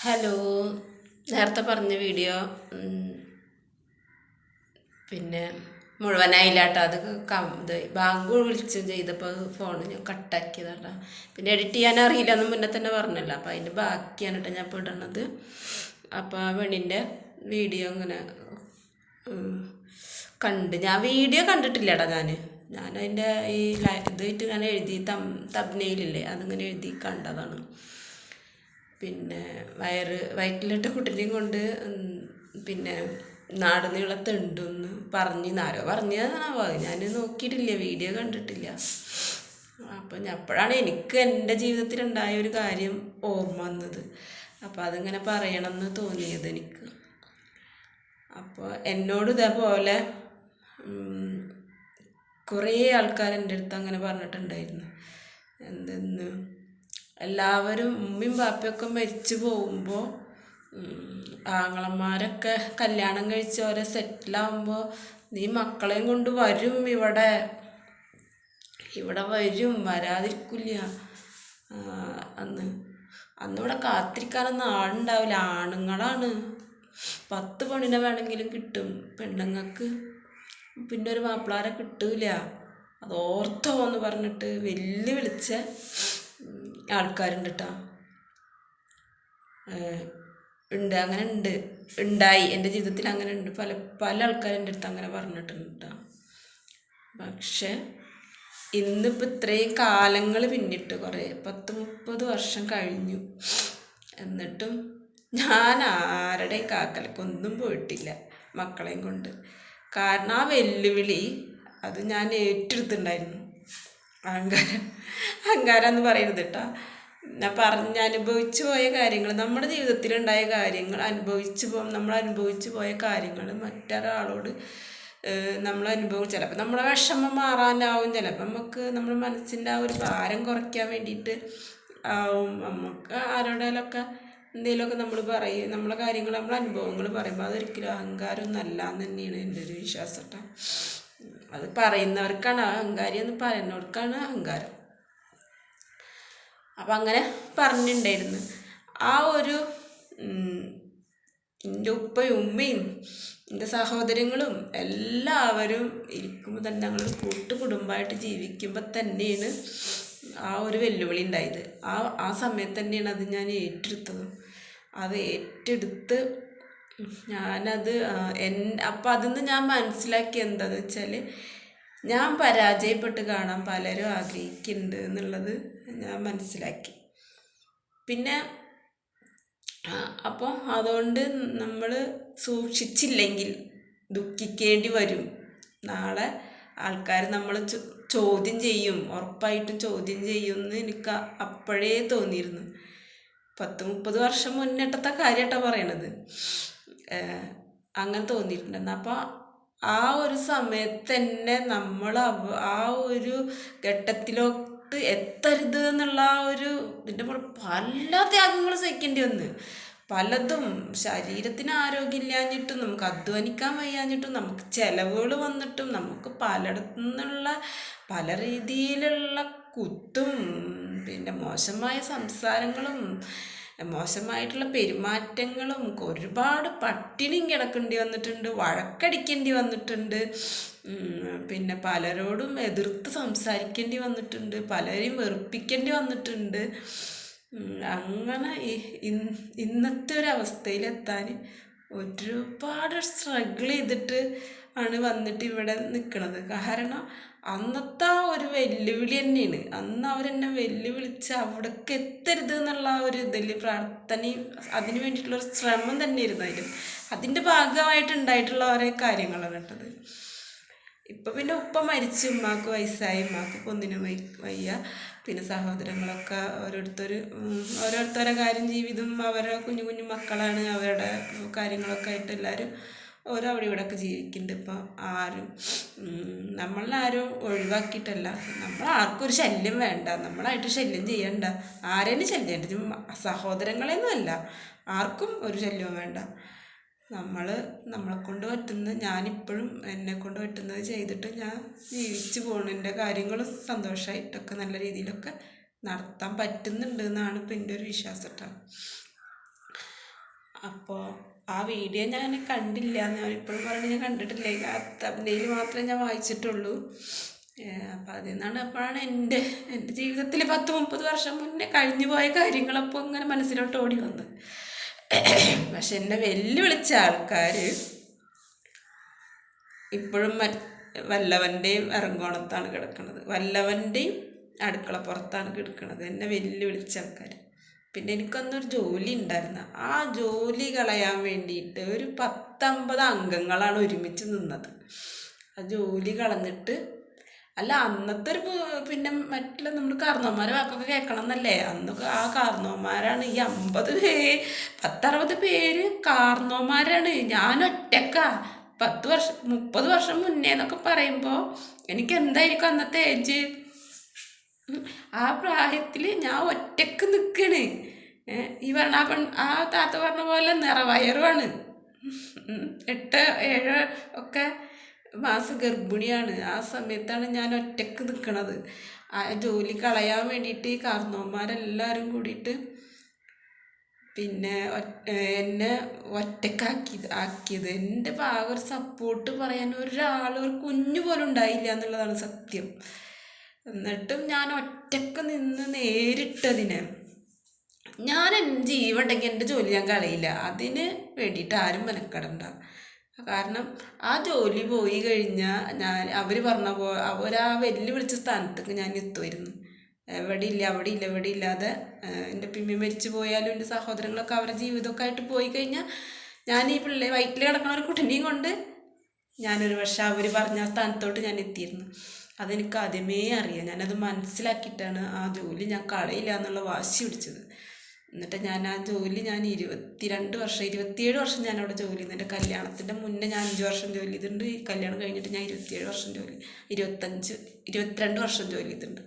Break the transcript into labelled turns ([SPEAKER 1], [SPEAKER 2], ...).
[SPEAKER 1] Hello നേരത്തെ പറഞ്ഞ video പിന്നെ മുഴുവനായില്ല കേട്ടോ. അത് ഇത് ബാങ്ക് വിളിച്ചും ചെയ്തപ്പോൾ ഫോൺ ഞാൻ കട്ടാക്കിയതാട്ടോ. പിന്നെ എഡിറ്റ് ചെയ്യാൻ അറിയില്ല എന്ന് മുന്നേ തന്നെ പറഞ്ഞല്ലോ. അപ്പോൾ അതിന്റെ ബാക്കിയാണ് കേട്ടോ ഞാൻ ഇപ്പോൾ ഇടണത്. ആ പെണ്ണിന്റെ വീഡിയോ ഇങ്ങനെ ഉം, കണ്ട്. ഞാൻ വീഡിയോ കണ്ടിട്ടില്ലടാ ഞാൻ ഞാൻ അതിന്റെ ഈ ഇതായിട്ട് ഞാൻ എഴുതി തം തബ്നയിലില്ലേ അതിങ്ങനെ എഴുതി കണ്ടതാണ്. പിന്നെ വയറ് വയറ്റിലിട്ട കുട്ടീനെയും കൊണ്ട് പിന്നെ നാട് നീളത്തുണ്ടെന്ന് പറഞ്ഞ് ആരോ ഞാൻ നോക്കിയിട്ടില്ല വീഡിയോ കണ്ടിട്ടില്ല. അപ്പം അപ്പോഴാണ് എനിക്ക് എന്റെ ജീവിതത്തിലുണ്ടായ ഒരു കാര്യം ഓർമ്മ വന്നത്. അപ്പോൾ അതിങ്ങനെ പറയണമെന്ന് തോന്നിയത് എനിക്ക്. അപ്പോൾ എന്നോട് ഇതേപോലെ കുറേ ആൾക്കാർ എന്റെ അടുത്ത് അങ്ങനെ പറഞ്ഞിട്ടുണ്ടായിരുന്നു. എന്തെന്ന്? എല്ലാവരും ഉമ്മയും ബാപ്പയൊക്കെ മരിച്ചു പോകുമ്പോൾ ആങ്ങളന്മാരൊക്കെ കല്യാണം കഴിച്ച് ഓരോ സെറ്റിലാവുമ്പോൾ നീ മക്കളെയും കൊണ്ട് വരും ഇവിടെ. ഇവിടെ വരും വരാതിരിക്കില്ല. അന്ന് അന്ന് ഇവിടെ കാത്തിരിക്കാനൊന്നും ആളുണ്ടാവില്ല. ആണുങ്ങളാണ്. പത്ത് പെണ്ണിനെ വേണമെങ്കിലും കിട്ടും പെണ്ണുങ്ങൾക്ക്. പിന്നെ ഒരു മാപ്പിളാരെ കിട്ടൂല. അത് ഓർത്തോ എന്ന് പറഞ്ഞിട്ട് വെല്ലു വിളിച്ച ആൾക്കാരുണ്ട് കേട്ടോ ഉണ്ട് അങ്ങനെ ഉണ്ട്. ഉണ്ടായി. എന്റെ ജീവിതത്തിൽ അങ്ങനെ ഉണ്ട്. പല പല ആൾക്കാരും എന്റെ അടുത്ത് അങ്ങനെ പറഞ്ഞിട്ടുണ്ട് കേട്ടോ പക്ഷെ ഇന്നിപ്പോൾ ഇത്രയും കാലങ്ങൾ പിന്നിട്ട് കുറേ പത്ത് മുപ്പത് വർഷം കഴിഞ്ഞു. എന്നിട്ടും ഞാൻ ആരുടെയും കാക്കലക്കൊന്നും പോയിട്ടില്ല മക്കളെയും കൊണ്ട്. കാരണം ആ വെല്ലുവിളി അത് ഞാൻ ഏറ്റെടുത്തിട്ടുണ്ടായിരുന്നു. അഹങ്കാരം. അഹങ്കാരം എന്ന് പറയുന്നത് കേട്ടോ പറഞ്ഞ് അനുഭവിച്ചു പോയ കാര്യങ്ങൾ നമ്മുടെ ജീവിതത്തിലുണ്ടായ കാര്യങ്ങൾ അനുഭവിച്ചു പോ നമ്മൾ അനുഭവിച്ചു പോയ കാര്യങ്ങൾ മറ്റൊരാളോട് നമ്മൾ അനുഭവം ചിലപ്പോൾ നമ്മളെ വിഷമം മാറാനാവും ചിലപ്പോൾ നമുക്ക് നമ്മുടെ മനസ്സിന്റെ ആ ഒരു ഭാരം കുറയ്ക്കാൻ വേണ്ടിയിട്ട് ആവും. നമുക്ക് ആരോടെങ്കിലൊക്കെ എന്തെങ്കിലുമൊക്കെ നമ്മൾ പറയും നമ്മളെ കാര്യങ്ങൾ നമ്മളെ അനുഭവങ്ങൾ പറയുമ്പോൾ അതൊരിക്കലും അഹങ്കാരമൊന്നും അല്ല എന്ന് തന്നെയാണ് എന്റെ ഒരു വിശ്വാസം കേട്ടോ അത് പറയുന്നവർക്കാണ് അഹങ്കാരി എന്ന് പറയുന്നവർക്കാണ് അഹങ്കാരം. അപ്പം അങ്ങനെ പറഞ്ഞിട്ടുണ്ടായിരുന്നു ആ ഒരു എന്റെ ഉപ്പയും ഉമ്മയും എന്റെ സഹോദരങ്ങളും എല്ലാവരും ഇരിക്കുമ്പോൾ തന്നെ ഞങ്ങൾ കൂട്ടുകുടുംബമായിട്ട് ജീവിക്കുമ്പോൾ തന്നെയാണ് ആ ഒരു വെല്ലുവിളി ഉണ്ടായത് ആ ആ സമയത്ത് തന്നെയാണ് അത് ഞാൻ ഏറ്റെടുത്തത്. അത് ഏറ്റെടുത്ത് ഞാനത് എൻ അപ്പം അതിൽ നിന്ന് ഞാൻ മനസ്സിലാക്കി എന്താന്ന് വെച്ചാൽ ഞാൻ പരാജയപ്പെട്ട് കാണാൻ പലരും ആഗ്രഹിക്കുന്നുണ്ട് എന്നുള്ളത് ഞാൻ മനസ്സിലാക്കി. പിന്നെ അപ്പോൾ അതുകൊണ്ട് നമ്മൾ സൂക്ഷിച്ചില്ലെങ്കിൽ ദുഃഖിക്കേണ്ടി വരും. നാളെ ആൾക്കാർ നമ്മൾ ചോദ്യം ചെയ്യും. ഉറപ്പായിട്ടും ചോദ്യം ചെയ്യും എന്ന് എനിക്ക് അപ്പോഴേ തോന്നിയിരുന്നു. പത്ത് മുപ്പത് വർഷം മുന്നേട്ടത്തെ കാര്യമായിട്ടാണ് പറയണത്. അങ്ങനെ തോന്നിയിട്ടുണ്ടെന്ന് അപ്പോൾ ആ ഒരു സമയത്ത് തന്നെ നമ്മൾ ആ ഒരു ഘട്ടത്തിലോട്ട് എത്തരുത് എന്നുള്ള ആ ഒരു ഇതിന്റെ കൂടെ പല ത്യാഗങ്ങൾ സഹിക്കേണ്ടി വന്ന്. പലതും ശരീരത്തിന് ആരോഗ്യമില്ലാഞ്ഞിട്ടും നമുക്ക് അധ്വാനിക്കാൻ വയ്യാഞ്ഞിട്ടും നമുക്ക് ചിലവുകൾ വന്നിട്ടും നമുക്ക് പലയിടത്തു നിന്നുള്ള പല രീതിയിലുള്ള കുത്തും പിന്നെ മോശമായ സംസാരങ്ങളും മോശമായിട്ടുള്ള പെരുമാറ്റങ്ങളും ഒരുപാട് പട്ടിണിയും കിടക്കേണ്ടി വന്നിട്ടുണ്ട് വഴക്കടിക്കേണ്ടി വന്നിട്ടുണ്ട്. പിന്നെ പലരോടും എതിർത്ത് സംസാരിക്കേണ്ടി വന്നിട്ടുണ്ട് പലരെയും വെറുപ്പിക്കേണ്ടി വന്നിട്ടുണ്ട്. അങ്ങനെ ഇന്നത്തെ ഒരു അവസ്ഥയിലെത്താൻ ഒരുപാട് സ്ട്രഗിൾ ചെയ്തിട്ട് ആണ് വന്നിട്ട് ഇവിടെ നിൽക്കുന്നത് കാരണം അന്നത്തെ ആ ഒരു വെല്ലുവിളി തന്നെയാണ്. അന്ന് അവരെന്നെ വെല്ലുവിളിച്ച് അവിടേക്ക് എത്തരുത് എന്നുള്ള ഒരു ഇതിൽ പ്രാർത്ഥനയും അതിന് വേണ്ടിയിട്ടുള്ള ഒരു ശ്രമം തന്നെയായിരുന്നു അതിൽ അതിന്റെ ഭാഗമായിട്ട് ഉണ്ടായിട്ടുള്ള ഓരോ കാര്യങ്ങളാണ് കേട്ടത്. ഇപ്പം പിന്നെ ഉപ്പ മരിച്ചു ഉമ്മാക്ക് വയസ്സായി ഉമ്മാക്ക് പൊന്നിന് വയ്യ. പിന്നെ സഹോദരങ്ങളൊക്കെ ഓരോരുത്തർ ഓരോരുത്തരുടെ കാര്യം ജീവിതം അവരുടെ കുഞ്ഞു കുഞ്ഞു മക്കളാണ് അവരുടെ കാര്യങ്ങളൊക്കെ ആയിട്ട് എല്ലാവരും ഓരോ അവിടെ ഇവിടെയൊക്കെ ജീവിക്കുന്നുണ്ട്. ഇപ്പം ആരും നമ്മളാരും ഒഴിവാക്കിയിട്ടല്ല. നമ്മൾ ആർക്കും ഒരു ശല്യം വേണ്ട. നമ്മളായിട്ട് ശല്യം ചെയ്യണ്ട. ആരേനും ശല്യം ചെയ്യണ്ട. സഹോദരങ്ങളെയൊന്നും അല്ല. ആർക്കും ഒരു ശല്യവും വേണ്ട. നമ്മൾ നമ്മളെ കൊണ്ട് പറ്റുന്ന ഞാനിപ്പോഴും എന്നെ കൊണ്ട് പറ്റുന്നത് ചെയ്തിട്ട് ഞാൻ ജീവിച്ചു പോകണം എന്റെ കാര്യങ്ങൾ സന്തോഷമായിട്ടൊക്കെ നല്ല രീതിയിലൊക്കെ നടത്താൻ പറ്റുന്നുണ്ട് എന്നാണ് ഇപ്പം എന്റെ ഒരു വിശ്വാസം കേട്ടോ അപ്പോൾ ആ വീഡിയോ ഞാൻ കണ്ടില്ല. ഞാൻ ഇപ്പോഴും പറഞ്ഞ് ഞാൻ കണ്ടിട്ടില്ല. ആ തമിഴിൽ മാത്രമേ ഞാൻ വായിച്ചിട്ടുള്ളൂ. അപ്പം അതിൽ നിന്നാണ് അപ്പോഴാണ് എന്റെ എന്റെ ജീവിതത്തിൽ പത്ത് മുപ്പത് വർഷം മുന്നേ കഴിഞ്ഞു പോയ കാര്യങ്ങളപ്പോൾ ഇങ്ങനെ മനസ്സിലോട്ട് ഓടി വന്നത്. പക്ഷെ എന്നെ വെല്ലുവിളിച്ച ആൾക്കാർ ഇപ്പോഴും വല്ലവന്റെയും ഇറങ്കോണത്താണ് കിടക്കുന്നത് വല്ലവന്റെയും അടുക്കള പുറത്താണ് കിടക്കുന്നത് എന്നെ വെല്ലുവിളിച്ച ആൾക്കാർ പിന്നെ എനിക്കന്നൊരു ജോലി ഉണ്ടായിരുന്നു. ആ ജോലി കളയാൻ വേണ്ടിയിട്ട് ഒരു പത്തമ്പത് അംഗങ്ങളാണ് ഒരുമിച്ച് നിന്നത്. ആ ജോലി കളഞ്ഞിട്ട് അല്ല അന്നത്തെ ഒരു പിന്നെ മറ്റുള്ള നമ്മൾ കാർന്നോന്മാരെ വാക്കൊക്കെ കേൾക്കണം എന്നല്ലേ അന്നൊക്കെ ആ കാർന്നോന്മാരാണ് ഈ അമ്പത് പേ പത്തറുപത് പേര് കാർന്നോന്മാരാണ്. ഞാൻ ഒറ്റക്കാ. പത്ത് വർഷം മുപ്പത് വർഷം മുന്നേ എന്നൊക്കെ പറയുമ്പോൾ എനിക്ക് എന്തായിരിക്കും അന്നത്തെ ഏജ്. ആ പ്രായത്തിൽ ഞാൻ ഒറ്റയ്ക്ക് നിൽക്കണ് ഈ പറഞ്ഞ ആ പെൺ ആ താത്ത പറഞ്ഞ പോലെ നിറവയറുമാണ്. എട്ട് ഏഴ് ഒക്കെ മാസം ഗർഭിണിയാണ്. ആ സമയത്താണ് ഞാൻ ഒറ്റയ്ക്ക് നിൽക്കണത് ആ ജോലി കളയാൻ വേണ്ടിയിട്ട് ഈ കാർന്നോന്മാരെല്ലാവരും കൂടിയിട്ട് പിന്നെ എന്നെ ഒറ്റക്കാക്കി ആക്കിയത്. എന്റെ ഭാഗം ഒരു സപ്പോർട്ട് പറയാൻ ഒരാൾ ഒരു കുഞ്ഞു പോലും ഉണ്ടായില്ല എന്നുള്ളതാണ് സത്യം. എന്നിട്ടും ഞാൻ ഒറ്റയ്ക്ക് നിന്ന് നേരിട്ടതിന് ഞാൻ എന്റെ ജീവൻ ഉണ്ടെങ്കിൽ എന്റെ ജോലി ഞാൻ കളയില്ല. അതിന് വേണ്ടിയിട്ട് ആരും മെനക്കെടണ്ട. കാരണം ആ ജോലി പോയി കഴിഞ്ഞാൽ ഞാൻ അവർ പറഞ്ഞ പോ അവരാ വെല്ലുവിളിച്ച സ്ഥാനത്തേക്ക് ഞാൻ എത്തുമായിരുന്നു എവിടെ ഇല്ല അവിടെ ഇല്ല എവിടെ ഇല്ലാതെ എന്റെ പിമ്മി മരിച്ചു പോയാലും എന്റെ സഹോദരങ്ങളൊക്കെ അവരുടെ ജീവിതമൊക്കെ ആയിട്ട് പോയി കഴിഞ്ഞാൽ ഞാൻ ഈ പിള്ളേ വയറ്റിൽ കിടക്കണ ഒരു കുട്ടിനെയും കൊണ്ട് ഞാനൊരു പക്ഷെ അവർ പറഞ്ഞ സ്ഥാനത്തോട്ട് ഞാൻ എത്തിയിരുന്നു. അതെനിക്ക് ആദ്യമേ അറിയാം. ഞാനത് മനസ്സിലാക്കിയിട്ടാണ് ആ ജോലി ഞാൻ കളയില്ല എന്നുള്ള വാശി പിടിച്ചത്. എന്നിട്ട് ഞാൻ ആ ജോലി ഞാൻ ഇരുപത്തിരണ്ട് വർഷം ഇരുപത്തിയേഴ് വർഷം ഞാൻ അവിടെ ജോലി ചെയ്തു എന്റെ കല്യാണത്തിന്റെ മുന്നേ ഞാൻ അഞ്ച് വർഷം ജോലി ചെയ്തിട്ടുണ്ട്. കല്യാണം കഴിഞ്ഞിട്ട് ഞാൻ ഇരുപത്തിയേഴ് വർഷം ജോലി ഇരുപത്തഞ്ച് ഇരുപത്തിരണ്ട് വർഷം ജോലി ചെയ്തിട്ടുണ്ട്.